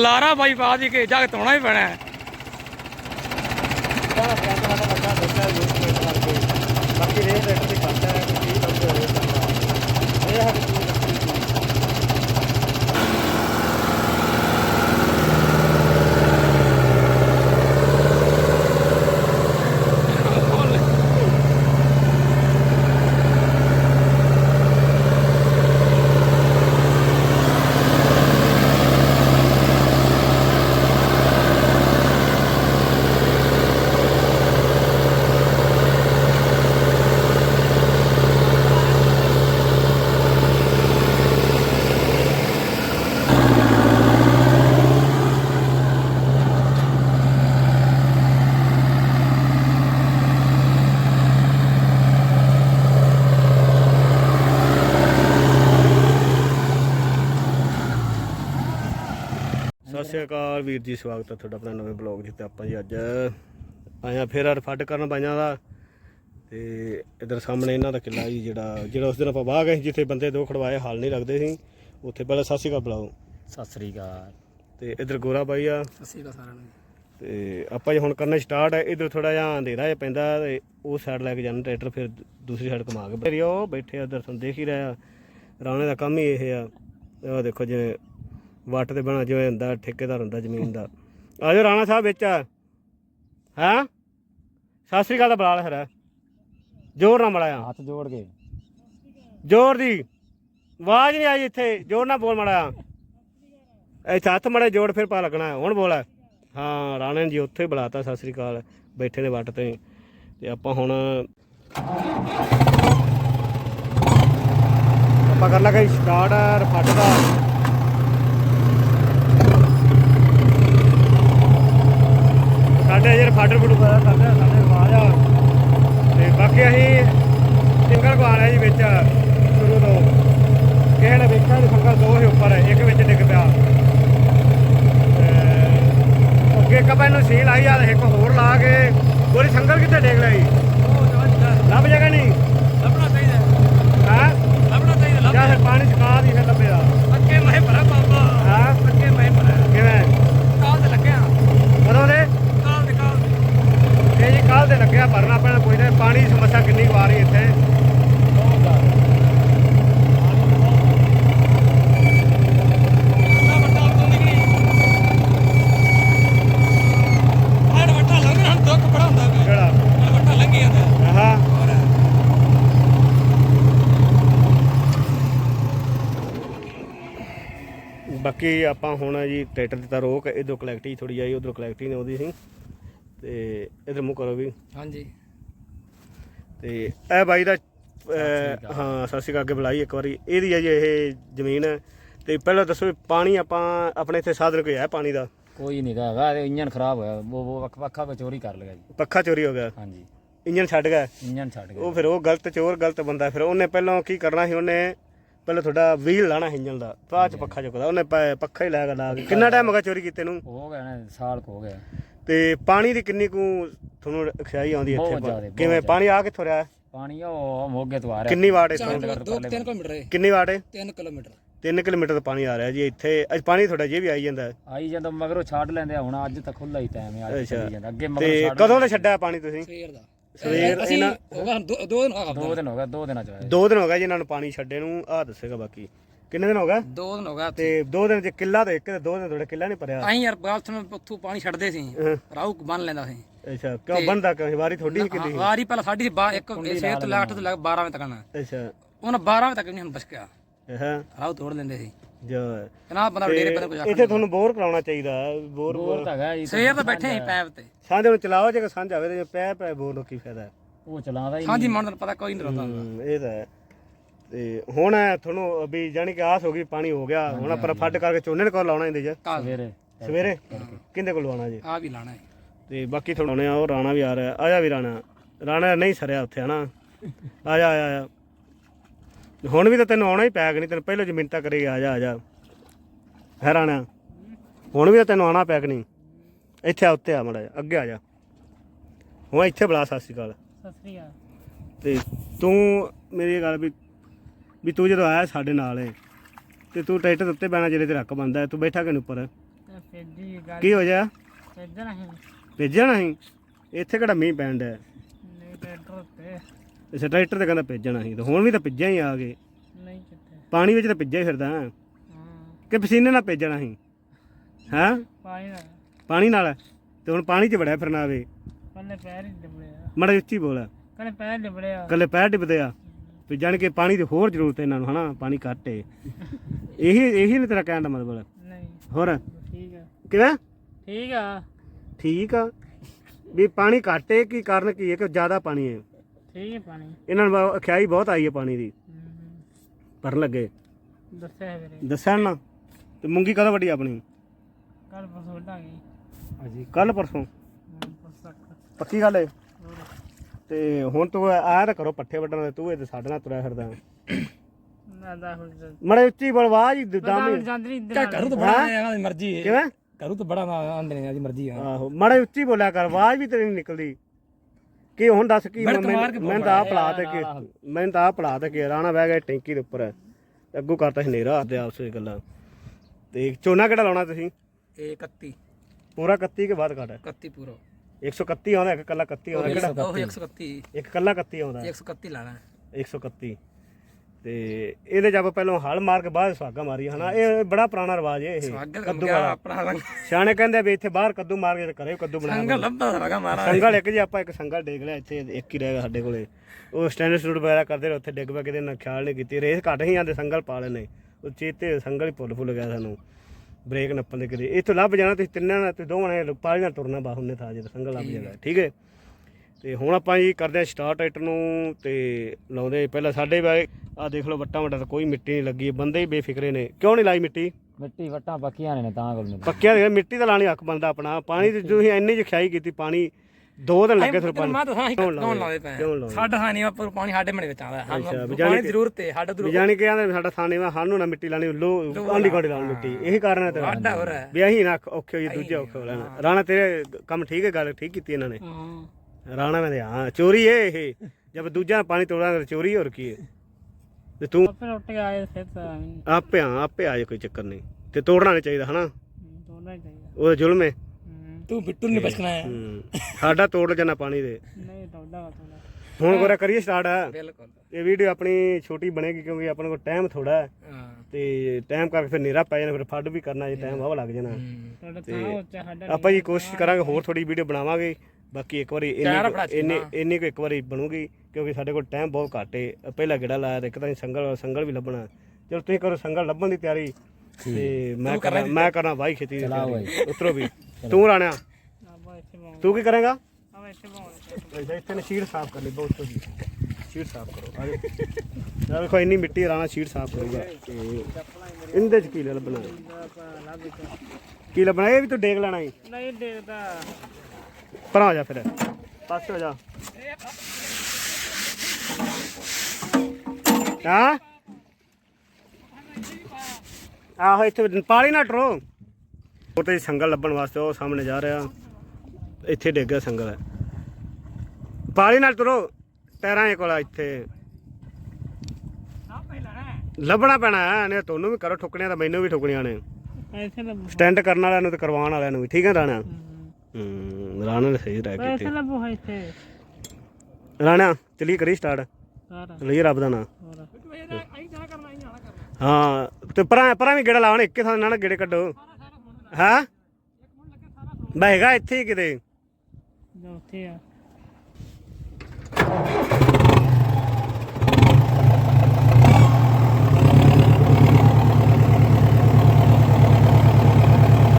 ਖਲਾਰਾ ਬਾਈ ਪਾ ਦੀ ਕੇ ਜਗ ਤੋਣਾ ਹੀ ਪੈਣਾ ਹੈ। ਸਾਰਾ ਫਰੰਟ ਸਾਡਾ ਲੱਗਾ ਦੱਸਿਆ ਯੂਜ਼ ਪੇਟ ਕਰਕੇ ਬਾਕੀ ਰੇਟ ਰੇਟ ਦੀ ਘੱਟ ਹੈ ਕਿ ਕੀ ਲੱਗ ਰੇਟ ਕਰਨਾ ਇਹ ਹੈ ਕਿ ਕੀ ਲੱਗੀ ਸਤਿ ਸ਼੍ਰੀ ਅਕਾਲ ਵੀਰ ਜੀ ਸਵਾਗਤ ਹੈ ਤੁਹਾਡਾ ਆਪਣਾ ਨਵੇਂ ਬਲੌਗ ਜਿੱਤੇ ਆਪਾਂ ਜੀ ਅੱਜ। ਆਇਆ ਫੇਰ ਅਰ ਫੱਡ ਕਰਨ ਬਾਈਆਂ ਦਾ। ਤੇ ਇਧਰ ਸਾਹਮਣੇ ਇਹਨਾਂ ਦਾ ਕਿੱਲਾ ਜੀ ਜਿਹੜਾ ਜਿਹੜਾ ਉਸ ਦਿਨ ਆਪਾਂ ਬਾਹ ਗਏ ਜਿੱਥੇ ਬੰਦੇ ਦੋ ਖੜਵਾਏ ਹਾਲ ਨਹੀਂ ਲੱਗਦੇ ਸੀ। ਉੱਥੇ ਪਹਿਲਾਂ ਸਤਿ ਸ਼੍ਰੀ ਅਕਾਲ ਬੁਲਾਓ। ਸਤਿ ਸ੍ਰੀ ਅਕਾਲ। ਤੇ ਇਧਰ ਗੋਰਾ ਬਾਈ ਆ। ਅਸੀਂ ਦਾ ਸਾਰਿਆਂ ਨੂੰ ਤੇ ਆਪਾਂ ਜੇ ਹੁਣ ਕਰਨਾ ਸਟਾਰਟ ਹੈ ਇਧਰ ਥੋੜਾ ਜਿਹਾ ਅੰਧੇਰਾ ਜਿਹਾ ਪੈਂਦਾ ਤੇ ਉਹ ਸਾਈਡ ਲੈ ਕੇ ਜਾਣਾ ਟਰੈਕਟਰ ਫਿਰ ਦੂਸਰੀ ਸਾਈਡ ਘੁਮਾ ਕੇ। ਫਿਰ ਉਹ ਬੈਠੇ ਆ ਉਧਰ ਤੁਹਾਨੂੰ ਦੇਖ ਹੀ ਰਿਹਾ ਰਾਣੇ ਦਾ ਕੰਮ ਹੀ ਇਹ ਆ। ਉਹ ਦੇਖੋ ਜਿਵੇਂ ਵੱਟ ਤੇ ਬਣਾ ਜਿਵੇਂ ਹੁੰਦਾ ਠੇਕੇਦਾਰ ਹੁੰਦਾ ਜ਼ਮੀਨ ਦਾ। ਆਜੋ ਰਾਣਾ ਸਾਹਿਬ ਵਿੱਚ। ਹਾਂ? ਸਤਿ ਸ੍ਰੀ ਅਕਾਲ ਦਾ ਬਲਾਲ ਹਰਾ ਜ਼ੋਰ ਨਾਲ ਮੜਾਇਆ ਹੱਥ ਜੋੜ ਕੇ। ਜ਼ੋਰ ਦੀ। ਆਵਾਜ਼ ਨਹੀਂ ਆਈ ਇੱਥੇ। ਜ਼ੋਰ ਨਾਲ ਬੋਲ ਮੜਾਇਆ ਇੱਥੇ ਹੱਥ ਮੜੇ ਜੋੜ ਫਿਰ ਪਾ ਲੱਗਣਾ। ਹੁਣ ਬੋਲ। ਹਾਂ ਰਾਣੇ ਜੀ ਉੱਥੇ ਹੀ ਬੁਲਾਤਾ ਸਤਿ ਸ੍ਰੀ ਅਕਾਲ। ਬੈਠੇ ਨੇ ਵੱਟ ਤੇ। ਤੇ ਆਪਾਂ ਹੁਣ ਆਪਾਂ ਕਰ ਲਗਾ ਸਟਾਰਟ ਫੱਟ ਦਾ। ਸਾਡੇ ਜਿਹੜੇ ਫਾਟਰ ਫੁੱਟ ਪਾ ਕਰਦੇ ਆ, ਸਾਡੇ ਆਵਾਜ਼ ਆ। ਤੇ ਬਾਕੀ ਅਸੀਂ ਸਿੰਗਲ ਗਵਾਣਾ ਜੀ ਵਿੱਚ ਸ਼ੁਰੂ ਤੋਂ। ਕਿਸੇ ਨੇ ਵੇਖਿਆ ਨਹੀਂ ਸੰਗਲ ਦੋ ਹੀ ਉੱਪਰ ਇੱਕ ਵਿੱਚ ਡਿੱਗ ਪਿਆ। ਤੇ ਅੱਗੇ ਕਪਾਂ ਨੂੰ ਸੀਲ ਆਈ ਆ ਇੱਕ ਹੋਰ ਲਾ ਕੇ। ਗੋਰੀ ਸੰਗਲ ਕਿੱਥੇ ਡਿੱਗ ਲਈ? ਲੱਭ ਜਗਾ ਨਹੀਂ ਲੱਭਣਾ ਚਾਹੀਦਾ ਹਾਂ ਲੱਭਣਾ ਚਾਹੀਦਾ ਜਾਂ ਫਿਰ ਪਾਣੀ ਚ ਕਾ ਦੀ ਫਿਰ ਲੱਭੇਗਾ ਅੱਗੇ ਮੈਂ ਭਰਾ ਬਾਬਾ ਹਾਂ ਅੱਗੇ ਮੈਂ ਭਰਾ ਕਿਵੇਂ ਕਾਲ ਤੇ ਲੱਗਿਆ ਕਦੋਂ ਦੇ ਕਾਲ ਤੇ ਕਾਲ ਇਹ ਜੀ ਕੱਲ ਦੇ ਲੱਗਿਆ ਭਰਨਾ ਪੈਣਾ ਕੋਈ ਨਾ ਪਾਣੀ ਦੀ ਸਮੱਸਿਆ ਕਿੰਨੀ ਕੁ ਆ ਰਹੀ ਇੱਥੇ ਨਾ ਵੱਟਾ ਉਤੋਂ ਨਿਕਲੀ ਹੜ ਵੱਟਾ ਲੰਘਣਾ ਹੁਣ ਦੁੱਖ ਬੜਾ ਹੁੰਦਾ ਪਿਆ ਕਿਹੜਾ ਹੜ ਵੱਟਾ ਲੰਘੀ ਜਾਂਦਾ ਆਹਾ ਹੋਰ ਬਾਕੀ ਆਪਾਂ ਹੁਣ ਜੀ ਟਰੈਕਟਰ ਦਿੱਤਾ ਰੋਕ ਇਧਰੋਂ ਕਲੈਕਟੀ ਥੋੜੀ ਆਈ ਉਧਰੋਂ ਕਲੈਕਟੀ ਨੇ ਆਉਂਦੀ ਸੀ ਤੇ ਇਧਰ ਮੂੰਹ ਕਰੋ ਵੀ। ਹਾਂਜੀ। ਤੇ ਇਹ ਬਾਈ ਦਾ ਅਹ, ਹਾਂ ਸਤਿ ਸ਼੍ਰੀ ਅਕਾਲ ਅੱਗੇ ਬੁਲਾਈ ਇੱਕ ਵਾਰੀ। ਇਹਦੀ ਹੈ ਜੀ ਇਹ ਜ਼ਮੀਨ। ਹੈ ਤੇ ਪਹਿਲਾਂ ਦੱਸੋ ਵੀ ਪਾਣੀ ਆਪਾਂ ਆਪਣੇ ਇੱਥੇ ਸਾਧਨ ਕੋਈ ਹੈ ਪਾਣੀ ਦਾ? ਕੋਈ ਨਹੀਂ ਹੈਗਾ ਇਹ ਇੰਜਨ ਖਰਾਬ ਹੋਇਆ। ਉਹ ਉਹ ਵੱਖਾ ਕੋ ਚੋਰੀ ਕਰ ਲਿਆ ਜੀ। ਪੱਖਾ ਚੋਰੀ ਹੋ ਗਿਆ? ਹਾਂਜੀ। ਇੰਜਨ ਛੱਡ ਗਿਆ? ਇੰਜਨ ਛੱਡ ਗਿਆ। ਉਹ ਫਿਰ ਉਹ ਗਲਤ ਚੋਰ ਗਲਤ ਬੰਦਾ। ਫਿਰ ਉਹਨੇ ਪਹਿਲਾਂ ਕੀ ਕਰਨਾ ਸੀ? ਉਹਨੇ ਪਹਿਲਾਂ ਤੁਹਾਡਾ ਵੀਲ ਲਾਣਾ ਇੰਜਨ ਦਾ ਬਾਅਦ ਚ ਪੱਖਾ ਚੁੱਕਦਾ ਉਹਨੇ ਪ- ਪੱਖਾ ਹੀ ਲਾਇਆ ਲਾ ਕੇ। ਕਿੰਨਾ ਟਾਈਮ ਹੋ ਗਿਆ ਚੋਰੀ ਕੀਤੇ ਨੂੰ? ਹੋ ਗਿਆ ਨਾ ਸਾਲ ਕੁ ਹੋ ਗਿਆ। ਤੇ ਪਾਣੀ ਦੀ ਕਿੰਨੀ ਕੁ ਤੁਹਾਨੂੰ ਖਿਆਈ ਆਉਂਦੀ ਬਹੁਤ ਇੱਥੇ ਬਹੁਤ ਕਿਵੇਂ ਪਾਣੀ ਆ ਕਿੱਥੋਂ ਰਿਹਾ? ਪਾਣੀ ਉਹ ਮੋਗੇ ਤੋਂ ਆ ਰਿਹਾ। ਕਿੰਨੀ ਵਾਟ ਇੱਥੋਂ? 2 3 ਕਿਲੋਮੀਟਰ ਹੈ। ਕਿੰਨੀ ਵਾਟ ਹੈ? 3 ਕਿਲੋਮੀਟਰ। 3 ਕਿਲੋਮੀਟਰ ਦਾ ਪਾਣੀ ਆ ਰਿਹਾ ਜੀ ਇੱਥੇ। ਅੱਜ ਪਾਣੀ ਤੁਹਾਡਾ ਜੇ ਵੀ ਆਈ ਜਾਂਦਾ ਹੈ। ਆਈ ਜਾਂਦਾ ਮਗਰੋਂ ਛੱਡ ਲੈਂਦੇ ਆ ਹੁਣ ਅੱਜ ਤਾਂ ਖੁੱਲਾ ਹੀ ਟਾਈਮ ਹੈ ਅੱਜ ਅੱਛਾ। ਚੱਲੀ ਜਾਂਦਾ। ਅੱਗੇ ਤੇ ਮਗਰੋਂ ਛੱਡ ਕਦੋਂ ਦਾ ਛੱਡਿਆ ਪਾਣੀ ਤੁਸੀਂ? ਸਵੇਰ ਦਾ। ਸਵੇਰ ਅਸੀਂ ਇਹਨਾਂ ਹੋਗਾ ਦੋ ਦੋ ਦਿਨ ਹੋਗਾ ਦੋ ਦਿਨ ਹੋ ਦੋ ਦਿਨਾਂ ਚ ਦੋ ਦਿਨ ਹੋ ਗਏ ਜੀ ਇਹਨਾਂ ਨੂੰ ਪਾਣੀ ਛੱਡੇ ਨੂੰ ਆ ਦੱਸੇਗਾ ਬਾਕੀ। ਕਿੰਨੇ ਦਿਨ ਹੋ ਗਏ ਦੋ ਦਿਨ ਹੋਗਾ ਤੇ ਦੋ ਦਿਨ ਚ ਕਿੱਲਾ ਤੇ ਇੱਕ ਤੇ ਦੋ ਦਿਨ ਤੁਹਾਡਾ ਕਿੱਲਾ ਨਹੀਂ ਭਰਿਆ। ਅਸੀਂ ਯਾਰ ਬਾਲਥ ਨੂੰ ਉੱਥੋਂ ਪਾਣੀ ਛੱਡਦੇ ਸੀ। ਹਾਂ। ਰਾਹੂ ਬੰਨ ਲੈਂਦਾ ਸੀ। ਅੱਛਾ ਕਿਉਂ ਬੰਦਾ ਕਿਉਂ? ਵਾਰੀ ਥੋੜੀ ਕਿੱਲੀ? ਵਾਰੀ ਪਹਿਲਾਂ ਸਾਡੀ ਸੀ ਬਾ- ਇੱਕ ਸਵੇਰ ਤੋਂ ਲੈ ਅੱਠ ਤੋਂ ਲੈ ਕੇ 12 ਵਜੇ ਤੱਕ ਆਣਾ ਅੱਛਾ। ਉਹਨਾਂ 12 ਵਜੇ ਤੱਕ ਨਹੀਂ ਹੁਣ ਬਚਕਿਆ। ਹਾਂ। ਰਾਹੂ ਤੋੜ ਲੈਂਦੇ ਸੀ। ਜੋ। ਕਹਿੰਦਾ ਬੰਦਾ ਡੇਰੇ ਬੰਦੇ ਕੁਝ ਇੱਥੇ ਤੁਹਾਨੂੰ ਬੋਰ ਕਰਾਉਣਾ ਚਾਹੀਦਾ ਬੋਰ ਤਾਂ ਹੈਗਾ ਜੀ ਸਵੇਰ ਤੋਂ ਬੈਠੇ ਸੀ ਪੈਪ ਤੇ। ਸਾਂਝ ਨੂੰ ਚਲਾਓ ਜੇ ਸਾਂਝ ਆਵੇ ਤੇ ਪੈ ਪੈ ਬੋਰ ਨੂੰ ਕੀ ਫਾਇਦਾ ਹੈ? ਉਹ ਚਲਾਉਂਦਾ ਹੀ ਹਾਂਜੀ ਮਨ ਨੂੰ ਪਤਾ ਕੋਈ ਨਹੀਂ ਰਹਿੰਦਾ। ਇਹ ਤਾਂ ਹੈ। ਤੇ ਹੁਣ ਤੁਹਾਨੂੰ ਵੀ ਜਾਣੀ ਕਿ ਆਸ ਹੋ ਗਈ ਪਾਣੀ ਹੋ ਗਿਆ ਹੁਣ ਆਪਾਂ ਫੱਡ ਕਰਕੇ ਝੋਨੇ ਦੇ ਕੋਲ ਲਾਉਣਾ ਇਹਦੇ ਕਾਲ ਸਵੇਰੇ। ਸਵੇਰੇ? ਕਿੰਦੇ ਕੋਲ ਲਵਾਉਣਾ ਜੀ? ਆ ਵੀ ਲਾਣਾ ਹੈ। ਤੇ ਬਾਕੀ ਥੋੜਾ ਆ ਉਹ ਰਾਣਾ ਵੀ ਆ ਰਿਹਾ ਆ ਜਾ ਵੀ ਰਾਣਾ। ਰਾਣਾ ਨਹੀਂ ਸਰਿਆ ਉੱਥੇ ਹਨਾ? ਆ ਜਾ ਆ ਜਾ, ਆ ਜਾ ਹੁਣ ਵੀ ਤਾਂ ਤੈਨੂੰ ਆਉਣਾ ਹੀ ਪੈਗ ਨਹੀਂ ਤੈਨੂੰ ਪਹਿਲਾਂ ਜ਼ਮੀਨ ਤੱਕ ਕਰੀ ਆ ਜਾ ਆ ਜਾ। ਹੈ ਰਾਣਾ? ਹੁਣ ਵੀ ਤਾਂ ਤੈਨੂੰ ਆਉਣਾ ਪੈਗ ਨਹੀਂ। ਇੱਥੇ ਆ ਉੱਤੇ ਆ ਮੜਾ ਅੱਗੇ ਆ ਜਾ। ਹੁਣ ਇੱਥੇ ਬੁਲਾ ਸਤਿ ਸ਼੍ਰੀ ਅਕਾਲ। ਸਤਿ ਸ੍ਰੀ ਅਕਾਲ। ਤੇ ਤੂੰ ਮੇਰੀ ਇਹ ਗੱਲ ਵੀ ਵੀ ਤੂੰ ਜਦੋਂ ਆਇਆ ਸਾਡੇ ਨਾਲ ਏ ਤੇ ਤੂੰ ਟਰੈਕਟਰ ਦੇ ਉੱਤੇ ਬੈਣਾ ਜਿਹੜੇ ਤੇ ਰੱਖ ਬੰਦਾ ਤੂੰ ਬੈਠਾ ਕਿਨ ਉੱਪਰ? ਗੱਲ ਕੀ ਹੋ ਜਾ ਭੇਜਣਾ ਹੀ। ਭੇਜਿਆ ਨਹੀਂ ਇੱਥੇ ਕਿਹੜਾ ਮੀਂਹ ਪੈਣ ਡਿਆ? ਨਹੀਂ ਟਰੈਕਟਰ ਅੱਛਾ ਟਰੈਕਟਰ ਤੇ ਕਹਿੰਦਾ ਭੇਜਣਾ ਸੀ ਤੇ ਹੁਣ ਵੀ ਤਾਂ ਭੇਜਿਆ ਹੀ ਆ ਗਏ ਨਹੀਂ ਕਿੱਥੇ ਪਾਣੀ ਵਿੱਚ ਤਾਂ ਭੇਜਿਆ ਹੀ ਫਿਰਦਾ। ਹਾਂ। ਕਿ ਪਸੀਨੇ ਨਾਲ ਭੇਜਣਾ ਸੀ ਹਾਂ? ਪਾਣੀ ਨਾ ਪਾਣੀ ਨਾਲ ਤੇ ਹੁਣ ਪਾਣੀ 'ਚ ਵੜਿਆ ਫਿਰਨਾ ਵੇ ਕੱਲੇ ਪੈਰ ਹੀ ਡਿਬੜਿਆ ਮੜਾ ਉੱਚੀ ਬੋਲ। ਕੱਲੇ ਪੈਰ ਡਿਬੜਿਆ ਕੱਲੇ ਪੈਰ ਡਿੱਬਦੇ ਆ। ਤੇ ਜਾਣ ਕੇ ਪਾਣੀ ਦੀ ਹੋਰ ਜ਼ਰੂਰਤ ਹੈ ਇਹਨਾਂ ਨੂੰ ਹਨਾ? ਪਾਣੀ ਘੱਟ ਏ। ਇਹੀ ਇਹੀ ਨਹੀਂ ਤੇਰਾ ਕਹਿਣ ਦਾ ਮਤਲਬ ਨਹੀਂ। ਹੋਰ? ਠੀਕ ਆ। ਕਿਵੇਂ? ਠੀਕ ਆ। ਠੀਕ ਆ। ਵੀ ਪਾਣੀ ਘੱਟ ਏ ਕੀ ਕਾਰਨ ਕੀ ਹੈ ਕਿ ਜ਼ਿਆਦਾ ਪਾਣੀ ਹੈ ਠੀਕ ਹੈ ਪਾਣੀ। ਇਹਨਾਂ ਨੂੰ ਅਖਿਆਈ ਬਹੁਤ ਆਈ ਹੈ ਪਾਣੀ ਦੀ। ਭਰਨ ਲੱਗੇ। ਦੱਸਿਆ ਵੀਰੇ। ਦੱਸਿਆ ਨਾ। ਤੇ ਮੂੰਗੀ ਕਦੋਂ ਵੱਡੀ ਆਪਣੀ? ਕੱਲ ਪਰਸੋਂ ਵੱਢਾਂਗੇ। ਹਾਂਜੀ ਕੱਲ ਪਰਸੋਂ। ਪੱਕੀ ਗੱਲ ਏ? ਤੇ ਹੁਣ ਤੂੰ ਆਇਆ ਤਾਂ ਕਰੋ ਪੱਠੇ ਵੱਢਣ ਦੇ ਤੂੰ ਇਹ ਤੇ ਸਾਡੇ ਨਾਲ ਤੁਰਿਆ ਫਿਰਦਾ। ਨਾ ਦਾ ਹੁਣ ਮੜੇ ਉੱਚੀ ਬਲਵਾਜ ਹੀ ਦਾਮੀ ਜਾਂਦਰੀ ਕਾ ਕਰੂ ਤਾਂ ਬੜਾ ਇਹਨਾਂ ਦੀ ਮਰਜ਼ੀ ਹੈ ਕਿਵੇਂ? ਕਰੂ ਤਾਂ ਬੜਾ ਆਂਦੇ ਨੇ ਦੀ ਮਰਜ਼ੀ ਆ। ਆਹੋ ਮੜੇ ਉੱਚੀ ਬੋਲਿਆ ਕਰ ਆਵਾਜ਼ ਵੀ ਤੇਰੀ ਨਹੀਂ ਨਿਕਲਦੀ। ਕੀ ਹੁਣ ਦੱਸ ਕੀ ਮੈਂ ਤਾਂ ਆ ਪਲਾ ਤੇ ਕਿ ਮੈਂ ਤਾਂ ਆ ਪਲਾ ਤੇ ਕਿ ਰਾਣਾ ਬਹਿ ਗਿਆ ਟੈਂਕੀ ਦੇ ਉੱਪਰ। ਅੱਗੋਂ ਕਰਤਾ ਸੀ ਨੇਰਾ ਤੇ ਆਪਸ ਗੱਲਾਂ। ਤੇ ਝੋਨਾ ਕਿਹੜਾ ਲਾਉਣਾ ਤੁਸੀਂ? ਇਹ 31 ਪੂਰਾ 31 ਕੇ ਬਾਅਦ ਕੱਟ 31 ਪੂਰਾ। 131 ਆਉਂਦਾ ਇੱਕ ਕੱਲਾ 31 ਆਉਂਦਾ ਕਿਹੜਾ? ਉਹ 131 ਇੱਕ ਕੱਲਾ 31 ਆਉਂਦਾ। 131 ਲਾਣਾ। 131 ਤੇ ਇਹਦੇ ਜਦ ਪਹਿਲਾਂ ਹਲ ਮਾਰ ਕੇ ਬਾਅਦ ਸੁਹਾਗਾ ਮਾਰੀ ਹਨਾ? ਇਹ ਬੜਾ ਪੁਰਾਣਾ ਰਿਵਾਜ ਹੈ ਇਹ। ਕੱਦੂ ਕਰ ਵਾਲਾ। ਆਪਣਾ ਸਿਆਣੇ ਕਹਿੰਦੇ ਵੀ ਇੱਥੇ ਬਾਹਰ ਕੱਦੂ ਮਾਰ ਕੇ ਘਰੇ ਕੱਦੂ ਬਣਾ ਸੰਗ ਲੱਭਦਾ ਰਗਾ ਮਾਰਾ। ਸੰਗਲ ਇੱਕ ਜੀ ਆਪਾਂ ਇੱਕ ਸੰਗਲ ਡੇਗ ਲਿਆ ਇੱਥੇ ਇੱਕ ਹੀ ਰਹਿ ਗਿਆ ਸਾਡੇ ਕੋਲੇ। ਉਹ ਸਟੈਂਡਰਡ ਸਟੂਡ ਵਗੈਰਾ ਕਰਦੇ ਰਹੇ ਉੱਥੇ ਡਿੱਗ ਪਿਆ ਕਿਤੇ ਨਾ ਖਿਆਲ ਨਹੀਂ ਕੀਤੀ। ਰੇਸ ਘੱਟ ਹੀ ਜਾਂਦੇ ਸੰਗਲ ਪਾ ਲੈਨੇ ਉਹ ਚੇਤੇ ਸੰਗਲ ਹੀ ਭੁੱਲ ਭੁੱਲ ਗਿਆ ਸਾਨੂੰ। ਬ੍ਰੇਕ ਨੱਪਣ ਦੇ ਕਿਤੇ ਇੱਥੋਂ ਲੱਭ ਜਾਣਾ ਤੁਸੀਂ ਤਿੰਨਾਂ ਨਾਲ ਤੇ ਦੋਵਾਂ ਨੇ ਪਾਲੀ ਨਾਲ ਤੁਰਨਾ ਬਾਹੂ ਨੇ ਥਾ ਜੇ ਸੰਗਲ ਲੱਭ ਜਾਣਾ ਠੀਕ ਹੈ? ਤੇ ਹੁਣ ਆਪਾਂ ਜੀ ਕਰਦੇ ਆ ਸਟਾਰਟ ਟਰੈਕਟਰ ਨੂੰ ਤੇ ਲਾਉਂਦੇ ਪਹਿਲਾਂ ਸਾਡੇ ਵਾ ਆ ਦੇਖ ਲਓ ਵੱਟਾਂ ਵੱਟਾਂ ਤੇ ਕੋਈ ਮਿੱਟੀ ਨਹੀਂ ਲੱਗੀ ਬੰਦੇ ਹੀ ਬੇਫਿਕਰੇ ਨੇ। ਕਿਉਂ ਨਹੀਂ ਲਾਈ ਮਿੱਟੀ? ਮਿੱਟੀ ਵਟਾਂ ਪੱਕੀਆਂ ਨੇ ਤਾਂ ਕੋਲ ਮੇਰੇ ਪੱਕਿਆ ਮਿੱਟੀ ਤਾਂ ਲਾਣੀ ਹੱਕ ਬੰਦਾ ਆਪਣਾ। ਪਾਣੀ ਤੇ ਤੁਸੀਂ ਇੰਨੀ ਜਿਹੀ ਪਾਣੀ ਪਾਣੀ ਦੋ ਦਿਨ ਲੱਗੇ ਪਾਣੀ ਮੈਂ ਤਾਂ ਹਾਂ ਕਿਉਂ ਕਿਉਂ ਲਾਵੇ ਪਏ? ਸਾਡਾ ਨਹੀਂ ਵਾ ਪਾਣੀ ਸਾਡੇ ਮਣੇ ਵਿੱਚ ਆਉਂਦਾ। ਸਾਨੂੰ ਪਾਣੀ ਕਿ- ਜ਼ਰੂਰਤ ਹੈ ਸਾਡਾ ਵੀ ਜ਼ਰੂਰ ਜਾਣੀ ਕਿ ਆਂਦੇ ਸਾਡਾ ਥਾਣੇ ਵਾ ਸਾਨੂੰ ਨਾ ਮਿੱਟੀ ਲਾਣੀ ਲੋ ਆਂਡੀ ਗਾਂਡੀ ਲਾਉਣੀ ਮਿੱਟੀ। ਇਹੀ ਕਾਰਨ ਹੈ ਤੇਰਾ। ਸਾਡਾ ਵੀ ਅਸੀਂ ਨਾ ਔਖੇ ਹੋਈ ਦੂਜੇ ਔਖੇ ਹੋ ਲੈਣਾ। ਰਾਣਾ ਤੇਰੇ ਕੰਮ ਠੀਕ ਹੈ ਗੱਲ ਠੀਕ ਕੀਤੀ ਇਹਨਾਂ ਨੇ? ਹਾਂ। ਰਾਣਾ ਮੈਂ ਹਾਂ ਚੋਰੀ ਹੈ ਇਹ। ਜਦ ਦੂਜਾ ਪਾਣੀ ਤੋੜਾਂਗੇ ਤਾਂ ਚੋਰੀ ਹੋਰ ਕੀ ਹੈ ਤੇ ਤੂੰ ਆਪੇ ਉੱਠ ਕੇ ਆਏ ਫਿਰ ਤਾਂ ਆਪੇ ਆ ਆਪੇ ਆ ਜਾ ਕੋਈ ਚੱਕਰ ਨਹੀਂ। ਤੇ ਤੋੜਨਾ ਨਹੀਂ ਚਾਹੀਦਾ ਹਨਾ? ਹੀ ਚਾਹੀਦਾ। ਉਹ ਜ਼ੁਲਮ ਹੈ ਤੂੰ ਬਿੱਟੂ ਨਹੀਂ ਬਚਣਾ ਹੈ। ਸਾਡਾ ਤੋੜ ਜਾਣਾ ਪਾਣੀ ਦੇ। ਨਹੀਂ ਵਾ ਤੋੜਾ ਹੁਣ ਕੋਰਾ ਕਰੀਏ ਸਟਾਰਟ ਬਿਲਕੁਲ। ਇਹ ਵੀਡੀਓ ਆਪਣੀ ਛੋਟੀ ਬਣੇਗੀ ਕਿਉਂਕਿ ਆਪਣੇ ਕੋਲ ਟਾਈਮ ਥੋੜਾ ਹੈ। ਤੇ ਟਾਈਮ ਕਰਕੇ ਫਿਰ ਨੇਰਾ ਪੈ ਜਾਣਾ ਫਿਰ ਫੱਡ ਵੀ ਕਰਨਾ ਜੇ ਟਾਈਮ ਵਾਵਾ ਲੱਗ ਜਾਣਾ। ਤਾਂ ਆਪਾਂ ਜੀ ਕੋਸ਼ਿਸ਼ ਕਰਾਂਗੇ ਹੋਰ ਥੋੜੀ ਵੀਡੀਓ ਬਣਾਵਾਂਗੇ। ਬਾਕੀ ਇੱਕ ਵਾਰੀ ਇੰਨੀ ਇੰਨੀ ਕੁ ਇੱਕ ਵਾਰੀ ਬਣੂਗੀ ਕਿਉਂਕਿ ਸਾਡੇ ਕੋਲ ਟਾਈਮ ਬਹੁਤ ਘੱਟ ਹੈ ਪਹਿਲਾ ਗੇੜਾ ਲਾਇਆ ਤੇ ਇੱਕ ਤਾਂ ਸੰਗਲ ਸੰਗਲ ਵੀ ਲੱਭਣਾ। ਚਲੋ ਤੁਸੀਂ ਕਰੋ ਸੰਗਲ ਲੱਭਣ ਦੀ ਤਿਆਰੀ। ਤੇ ਮੈਂ ਕਰਾਂ ਮੈਂ ਕਰਾਂ ਵਾਈ ਖੇਤੀ ਉਤਰੋ ਵੀ। ਤੂੰ ਪਾਉਂ ਤੂਂ ਕੀ ਕਰੇਗਾ? ਇੱਥੇ ਪਾਉਂ ਅੱਛਾ ਇੱਥੇ ਨੇ ਸ਼ੀਟ ਸਾਫ਼ ਕਰ ਲਈ ਬਹੁਤ ਤੋਂ ਸ਼ੀਟ ਸਾਫ਼ ਕਰੋ ਆ ਜਾਓ। ਆਹ ਵੇਖੋ ਇੰਨੀ ਮਿੱਟੀ ਰਾਣਾ ਸ਼ੀਟ ਸਾਫ਼ ਕਰੂਗਾ ਤੇ ਇਹਦੇ ਚ ਕੀ ਲੱਭਣਾ? ਕੇ ਲੱਭਣਾ? ਇਹ ਵੀ ਤੂੰ ਡੇਗ ਲੈਣਾ ਹੀ ਨਹੀਂ ਦੇਖਦਾ ਪਰਾਂ ਹੋ ਜਾ ਫਿਰ। ਪਾਸੇ ਹੋ ਜਾ। ਹਾਂ? ਆਹੋ ਇੱਥੇ ਪਾਲੀ ਨਾ ਟਰੋ। ਉਹ ਤੇ ਸੰਗਲ ਲੱਭਣ ਵਾਸਤੇ ਉਹ ਸਾਹਮਣੇ ਜਾ ਰਿਹਾ। ਇੱਥੇ ਡਿੱਗ ਗਿਆ ਸੰਗਲ। ਪਾਲੀ ਨਾਲ ਤੁਰੋ ਟਾਇਰਾਂ ਦੇ ਕੋਲ ਇੱਥੇ। ਲੱਭਣਾ ਪੈਣਾ ਹੈ ਨੇ ਤੁਹਾਨੂੰ ਵੀ ਕਰੋ ਠੁਕਣੀਆਂ ਤਾਂ ਮੈਨੂੰ ਵੀ ਠੁਕਣੀਆਂ ਨੇ। ਇੱਥੇ ਲੱਭੋ। ਸਟੈਂਡ ਕਰਨ ਵਾਲਿਆਂ ਨੂੰ ਤੇ ਕਰਵਾਉਣ ਵਾਲਿਆਂ ਨੂੰ ਵੀ ਠੀਕ ਹੈ ਰਾਣਾ? ਹੂੰ। ਰਾਣਾ ਨੇ ਸਹੀ ਰਹਿ ਕੀਤੀ। ਇੱਥੇ ਲੱਭੋ ਇੱਥੇ। ਰਾਣਾ ਚਲੀ ਕਰੀ ਸਟਾਰਟ ਲਈ ਰੱਬ ਦਾ ਨਾਂ। ਹੋਰ। ਆਈ ਜਾ ਕਰਨਾ ਆਈ ਜਾਣਾ ਕਰਨਾ ਹਾਂ ਤੇ ਪਰਾਂ ਪਰਾਂ ਵੀ ਗੇੜਾ ਲਾਉਣ ਇੱਕੇ ਥਾਂ ਨਾਲ ਗੇੜੇ ਕੱਢੋ। ਹਾਂ? ਬਹਿਗਾ ਇੱਥੇ ਹੀ ਕਿਤੇ। ਉੱਥੇ ਆ।